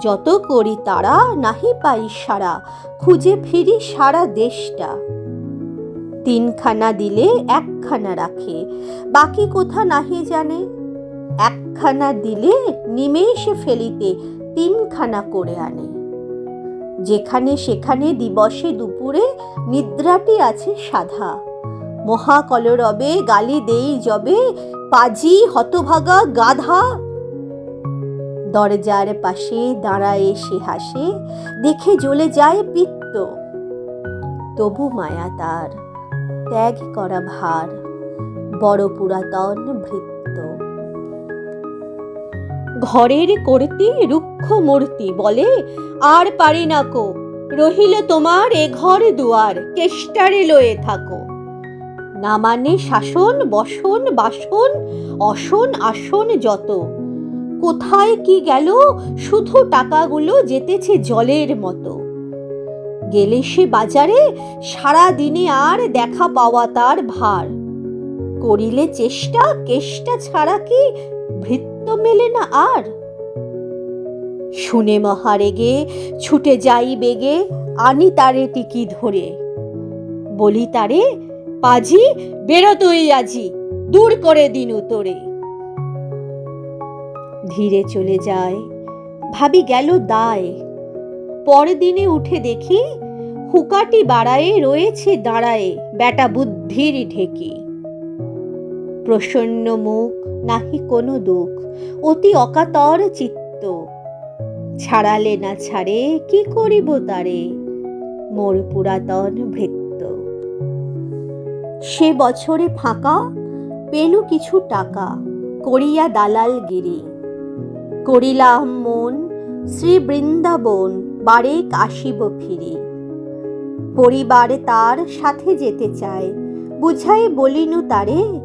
যত করি তারা নাহি পাই সারা, খুঁজে ফিরি সারা দেশটা। তিনখানা দিলে একখানা রাখে, বাকি কোথা নাহি জানে? একখানা দিলে নিমেষে ফেলিতে তিনখানা করে আনে। যেখানে সেখানে দিবসে দুপুরে নিদ্রাটি আছে সাধা। মহাকলরবে গালি দেই জবে পাজি হতভাগা গাধা দরজার পাশে দাঁড়ায় সে হাসে, দেখে জ্বলে যায় পিত্ত। তবু মায়া তার, ত্যাগ করা ভার, বড় পুরাতন ভৃত্য। ঘরের করতি রুক্ষ মূর্তি বলে, আর পারি না কো, রহিল তোমার এ ঘর দুয়ার, কেষ্টারে লয়ে থাকো। না মানে শাসন, বসন, বাসন, অসন, আসন যত কোথায় কি গেল? শুধু টাকাগুলো যেতেছে জলের মতো। গেলে সে বাজারে সারা দিনে আর দেখা পাওয়া তার ভার। করিলে চেষ্টা, কেষ্টা ছাড়া কি ভৃত্য মেলে না আর? শুনে মহারেগে, ছুটে যাই বেগে, আনি তারে টিকি ধরে। বলি তারে, পাজি, বেরো তুই আজি, দূর করে দিনু তোরে। ধীরে চলে যায়। ভাবি গেল দায়। পরদিনে উঠে দেখি হুকাটি বাড়ায়ে রয়েছে দাঁড়ায়ে বেটা বুদ্ধির ঢেকে। প্রসন্ন মুখ, নাহি কোনো দুঃখ, অতি অকাতর চিত্ত। ছাড়ালে না ছাড়ে, কি করিব তারে? মোর পুরাতন ভৃত্য। সে বছরে ফাঁকা, পেলু কিছু টাকা, করিয়া দালালগিরি। করিলাম মন শ্রী বৃন্দাবন বারেক আসিব ফিরি। পরিবার তার সাথে যেতে চায়। বুঝাই বলিনু তারে,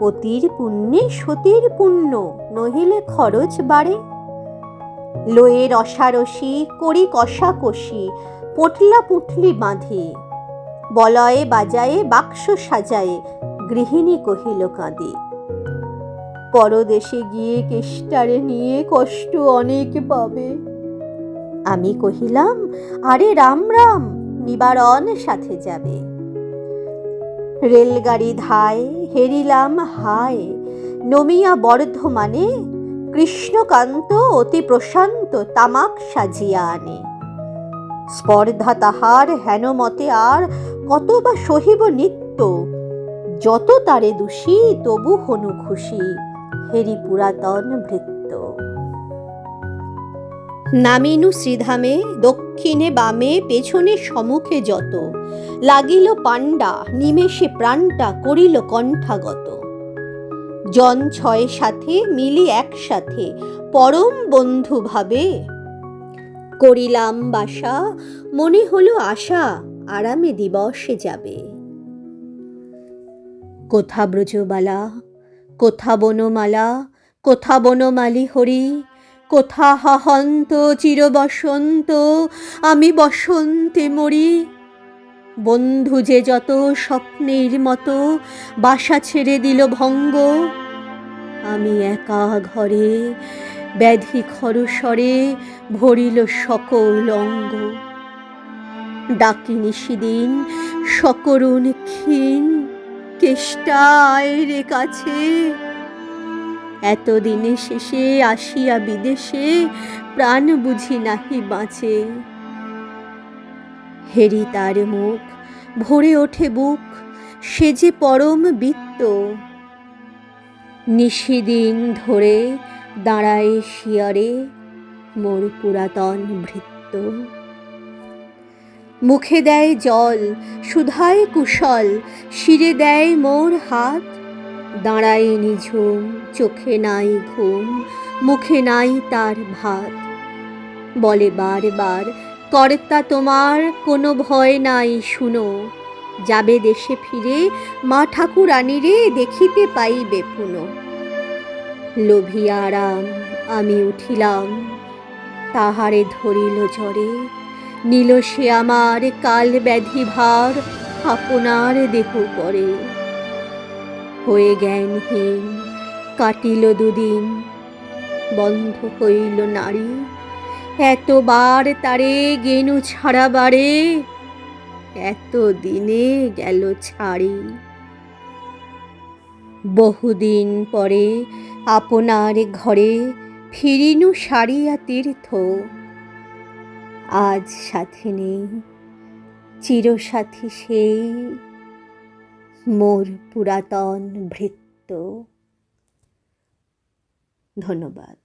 পতির পুণ্যে সতীর পুণ্য নহিলে খরচ বাড়ে লয়ে রসারসি করি কষাকষি পটলা পুটলি বাঁধে। বলয়ে বাজায়ে বাক্স সাজায়ে গৃহিণী কহিল কাঁদে। পরদেশে গিয়ে কেষ্টারে নিয়ে কষ্ট অনেক পাবে। আমি কহিলাম, আরে রাম রাম, নিবারণ সাথে যাবে। রেলগাড়ি ধায় হেরিলাম হায়, নমিয়া বর্ধমানে কৃষ্ণকান্ত অতি প্রশান্ত তামাক সাজিয়া আনে। স্পর্ধা তাহার হেন মতে আর কত বা সহিব নিত্য, যত তারে দোষী তবু হনু খুশি। হেরি পুরাতন ভৃত্য। নামিনু শ্রীধামে, দক্ষিণে বামে, পেছনে সম্মুখে যত। লাগিল পাণ্ডা, নিমেষে প্রাণটা করিল কণ্ঠাগত। জন ছয় সাথে, মিলি একসাথে পরম বন্ধু ভাবে করিলাম বাসা, মনে হলো আশা, আরামে দিবসে যাবে। কোথা ব্রজবালা কোথা বনমালা, কোথা বনমালি হরি, কোথা হাহন্ত চিরবসন্ত, আমি বসন্তে মরি। বন্ধু যে যত স্বপ্নের মতো বাসা ছেড়ে দিল ভঙ্গ, আমি একা ঘরে ব্যাধি খরস্বরে ভরিল সকল অঙ্গ। ডাকি নিশিদিন সকরুণ ক্ষীণ কেষ্টায় রে কাছে। এতদিনে শেষে আসিয়া বিদেশে প্রাণ বুঝি নাহি বাঁচে। হেরি তার মুখ, ভরে ওঠে বুক, সে যে পরম বৃত্ত। নিশিদিন ধরে দাঁড়ায় শিয়রে, মোর পুরাতন ভৃত্য। মুখে দেয় জল, সুধায় কুশল, শিরে দেয় মোর হাত। দাঁড়ায় নিঝুম, চোখে নাই ঘুম, মুখে নাই তার ভাত। বলে বারবার, কর্তা তোমার কোনো ভয় নাই, শুনো। যাবে দেশে ফিরে, মা ঠাকুরানীরে দেখিতে পাইবে পুনো। লোভিয়া আরাম, আমি উঠিলাম, তাহারে ধরিল জ্বরে নিল সে আমার কাল ব্যাধি ভার, আপনার দেহ পরে। হয়ে জ্ঞানহীন কাটিল দুদিন, বন্ধ হইল নারী। এতবার তারে গেনু ছাড়াবারে এত দিনে গেল ছাড়ি। বহুদিন পরে আপনার ঘরে ফিরিনু সারিয়া তীর্থ। আজ সাথে নেই চিরসাথী সেই মোর পুরাতন ভৃত্য। ধন্যবাদ।